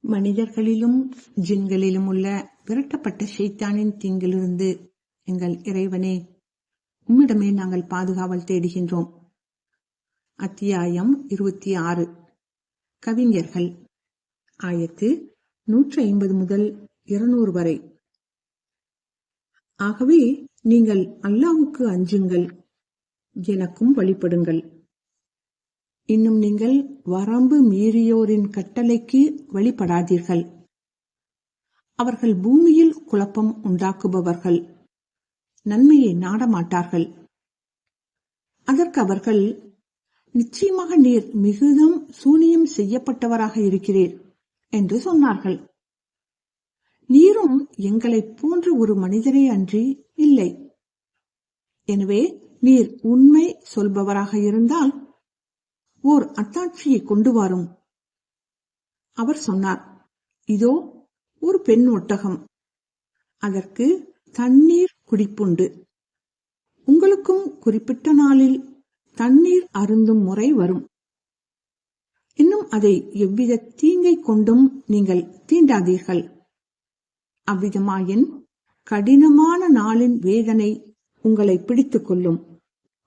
மனிதர்களிலும் ஜின்களிலும் உள்ள விரட்டப்பட்ட ஷைத்தானின் தீங்கிலிருந்து எங்கள் இறைவனே உம்மிடமே நாங்கள் பாதுகாவல் தேடுகின்றோம். அத்தியாயம் இருபத்தி ஆறு. கவிஞர்கள். ஆயத்து நூற்றி ஐம்பது முதல் இருநூறு வரை. ஆகவே நீங்கள் அல்லாவுக்கு அஞ்சுங்கள். எனக்கும் வழிபடுங்கள். இன்னும் நீங்கள் வரம்பு மீறியோரின் கட்டளைக்கு வழிபடாதீர்கள். அவர்கள் பூமியில் குழப்பம் உண்டாக்குபவர்கள். நன்மையை நாடமாட்டார்கள். அதற்கு அவர்கள் நிச்சயமாக நீர் மிகுதும் சூனியம் செய்யப்பட்டவராக இருக்கிறீர் என்று சொன்னார்கள். நீரும் எங்களைப் போன்ற ஒரு மனிதரே அன்றி இல்லை. எனவே நீர் உண்மை சொல்பவராக இருந்தால் ஓர் அத்தாட்சியை கொண்டு வாரும். அவர் சொன்னார் இதோ ஒரு பெண் ஒட்டகம். அதற்கு தண்ணீர் குடிப்புண்டு. உங்களுக்கும் குறிப்பிட்ட நாளில் தண்ணீர் அருந்தும் முறை வரும். இன்னும் அதை எவ்வித தீங்கை கொண்டும் நீங்கள் தீண்டாதீர்கள். அவ்விதமாயின் கடினமான நாளின் வேதனை உங்களை பிடித்துக் கொள்ளும்.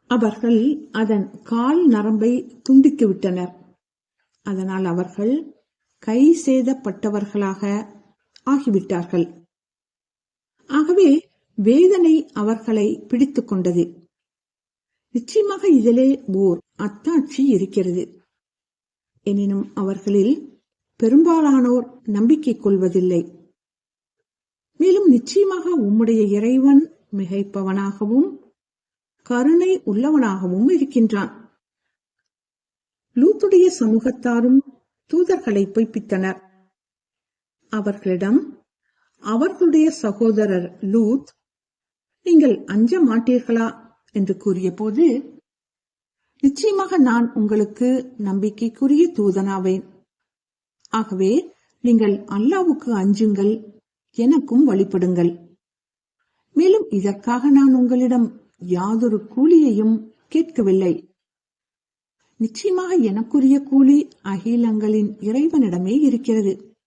அவர்கள் அதன் கால் நரம்பை துண்டித்துவிட்டனர் அதனால் அவர்கள் கை சேதப்பட்டவர்களாக ஆகிவிட்டார்கள். ஆகவே வேதனை அவர்களை பிடித்துக் கொண்டது. நிச்சயமாக இதிலே ஓர் அத்தாட்சி இருக்கிறது. எனினும் அவர்களில் பெரும்பாலானோர் நம்பிக்கை கொள்வதில்லை. மேலும் நிச்சயமாக உம்முடைய இறைவன் மிகைப்பவனாகவும் கருணை உள்ளவனாகவும் இருக்கின்றான். லூத்துடைய சமூகத்தாரும் தூதர்களை பொய்ப்பித்தனர். அவர்களிடம் அவர்களுடைய சகோதரர் லூத் நீங்கள் அஞ்ச மாட்டீர்களா? என்று கூறிய போது நிச்சயமாக நான் உங்களுக்கு நம்பிக்கைக்குரிய தூதனாவேன். ஆகவே நீங்கள் அல்லாவுக்கு அஞ்சுங்கள் எனக்கும் வழிபடுங்கள். மேலும் இதற்காக நான் உங்களிடம் யாதொரு கூலியையும் கேட்கவில்லை. நிச்சயமாக எனக்குரிய கூலி அகிலங்களின் இறைவனிடமே இருக்கிறது.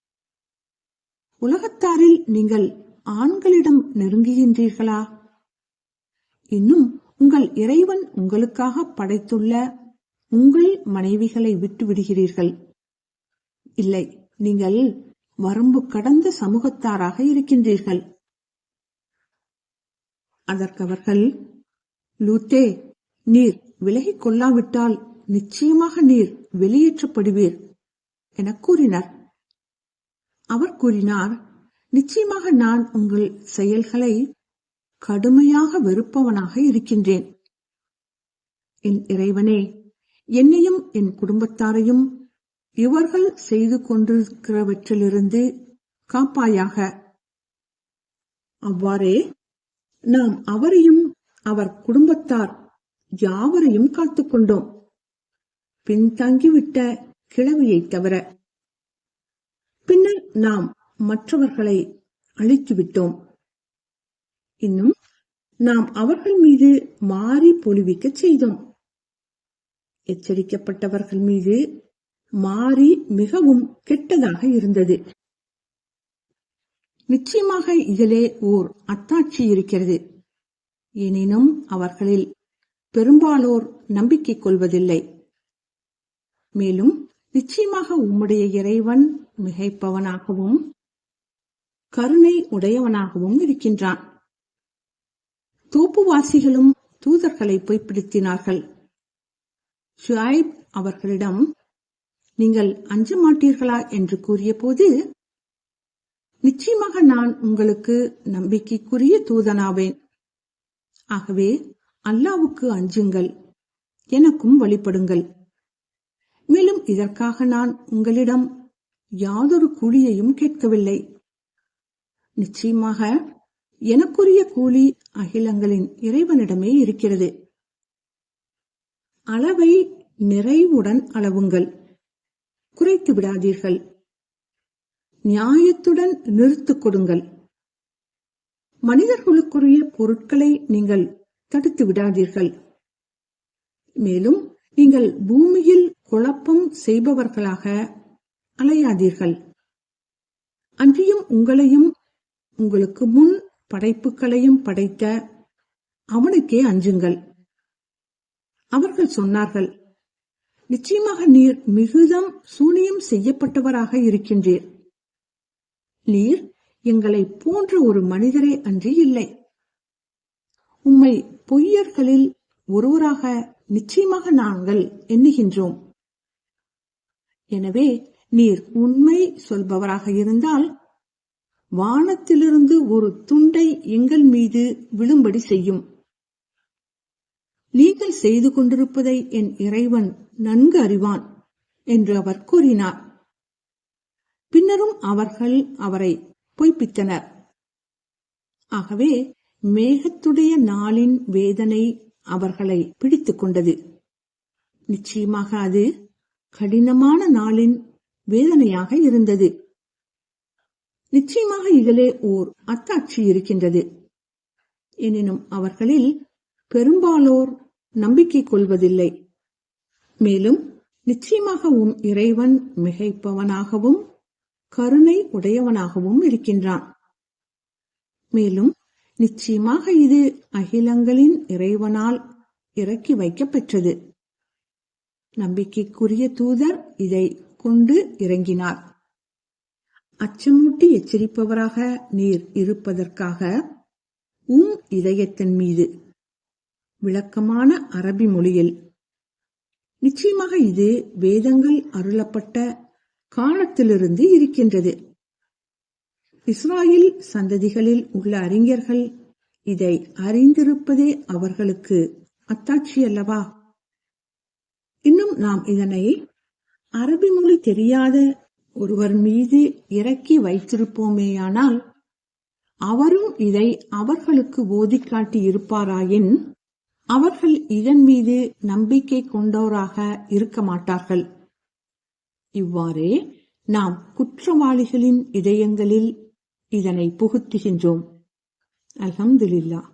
உலகத்தாரில் நீங்கள் ஆண்களிடம் நெருங்குகின்றீர்களா? இன்னும் உங்கள் இறைவன் உங்களுக்காக படைத்துள்ள உங்கள் மனைவிகளை விட்டு விடுகிறீர்கள் இல்லை நீங்கள் வரம்பு கடந்த சமூகத்தாராக இருக்கின்றீர்கள். அதற்கவர்கள் லூத்தே நீர் விலகிக் கொள்ளாவிட்டால் நிச்சயமாக நீர் வெளியேற்றப்படுவீர் என கூறினார். அவர் கூறினார் நிச்சயமாக நான் உங்கள் செயல்களை கடுமையாக வெறுப்பவனாக இருக்கின்றேன். என் இறைவனே என்னையும் என் குடும்பத்தாரையும் இவர்கள் செய்து கொண்டிருக்கிறவற்றிலிருந்து காப்பாயாக. அவ்வாறே நாம் அவரையும் அவர் குடும்பத்தார் யாவரையும் காத்துக்கொண்டோம். பின்தங்கிவிட்ட கிழவியை தவிர. பின்னர் நாம் மற்றவர்களை அழித்துவிட்டோம். இன்னும் நாம் அவர்கள் மீது மாறி பொழிவிக்கச் செய்தோம். எச்சரிக்கப்பட்டவர்கள் மீது மாறி மிகவும் கெட்டதாக இருந்தது. நிச்சயமாக இதிலே ஓர் அத்தாட்சி இருக்கிறது. எனினும் அவர்களில் பெரும்பாலோர் நம்பிக்கை கொள்வதில்லை. மேலும் நிச்சயமாக உம்முடைய இறைவன் மிகைப்பவனாகவும் கருணை உடையவனாகவும் இருக்கின்றான். தோப்புவாசிகளும் தூதர்களை பொய்ப்பிடுத்தினார்கள் ஷுஐப் அவர்களிடம் நீங்கள் அஞ்ச மாட்டீர்களா என்று கூறியபோது நிச்சயமாக நான் உங்களுக்கு நம்பிக்கைக்குரிய தூதனாவேன். ஆகவே அல்லாவுக்கு அஞ்சுங்கள் எனக்கும் வழிபடுங்கள். மேலும் இதற்காக நான் உங்களிடம் யாதொரு கூலியையும் கேட்கவில்லை. நிச்சயமாக எனக்குரிய கூலி அகிலங்களின் இறைவனிடமே இருக்கிறது. அளவை நிறைவுடன் அளவுங்கள் குறைத்து விடாதீர்கள். நியாயத்துடன் நிறுத்துக் கொடுங்கள். மனிதர்களுக்குரிய பொருட்களை நீங்கள் தடுத்து விடாதீர்கள். மேலும் நீங்கள் பூமியில் குழப்பம் செய்பவர்களாக அலையாதீர்கள். அன்றியும் உங்களையும் உங்களுக்கு முன் படைப்புகளையும் படைத்த அவனுக்கே அஞ்சுங்கள். அவர்கள் சொன்னார்கள் நிச்சயமாக நீர் மிகுதம் சூனியம் செய்யப்பட்டவராக இருக்கின்றீர். நீர் எங்களை போன்ற ஒரு மனிதரே அன்றி இல்லை. உம்மை பொய்யர்களில் ஒருவராக நிச்சயமாக நாங்கள் எண்ணுகின்றோம். எனவே நீர் உண்மை சொல்பவராக இருந்தால் வானத்திலிருந்து ஒரு துண்டை எங்கள் மீது விழும்படி செய்யும். நீங்கள் செய்து கொண்டிருப்பதை என் இறைவன் நன்கு அறிவான் என்று அவர் கூறினார். பின்னரும் அவர்கள் அவரை பொய்ப்பித்தனர். ஆகவே மேகத்துடைய நாளின் வேதனை அவர்களை பிடித்துக் கொண்டது. நிச்சயமாக அது கடினமான நாளின் வேதனையாக இருந்தது. நிச்சயமாக இதிலே ஓர் அத்தாட்சி இருக்கின்றது. எனினும் அவர்களில் பெரும்பாலோர் நம்பிக்கை கொள்வதில்லை. மேலும் நிச்சயமாக உன் இறைவன் மிகைப்பவனாகவும் கருணை உடையவனாகவும் இருக்கின்றான். மேலும் நிச்சயமாக இது அகிலங்களின் இறைவனால் இறக்கி வைக்கப்பெற்றது. நம்பிக்கைக்குரிய தூதர் இதை கொண்டு இறங்கினார். அச்சமூட்டி எச்சரிப்பவராக நீர் இருப்பதற்காக உம் இதயத்தின் மீது. விளக்கமான அரபி மொழியில் நிச்சயமாக இது வேதங்கள் அருளப்பட்ட காலத்திலிருந்து இருக்கின்றது. இஸ்ராயல் சந்ததிகளில் உள்ள அறிஞர்கள் இதை அறிந்திருப்பதே அவர்களுக்கு அத்தாட்சி அல்லவா? இன்னும் நாம் இதனை அரபி மொழி தெரியாத ஒருவர் மீது இறக்கி வைத்திருப்போமேயானால் அவரும் இதை அவர்களுக்கு ஓதி காட்டி இருப்பாராயின் அவர்கள் இதன் மீது நம்பிக்கை கொண்டோராக இருக்க மாட்டார்கள். இவ்வாறே நாம் குற்றவாளிகளின் இதயங்களில் இதனை புகுத்துகின்றோம். அல்ஹம்துலில்லாஹ்.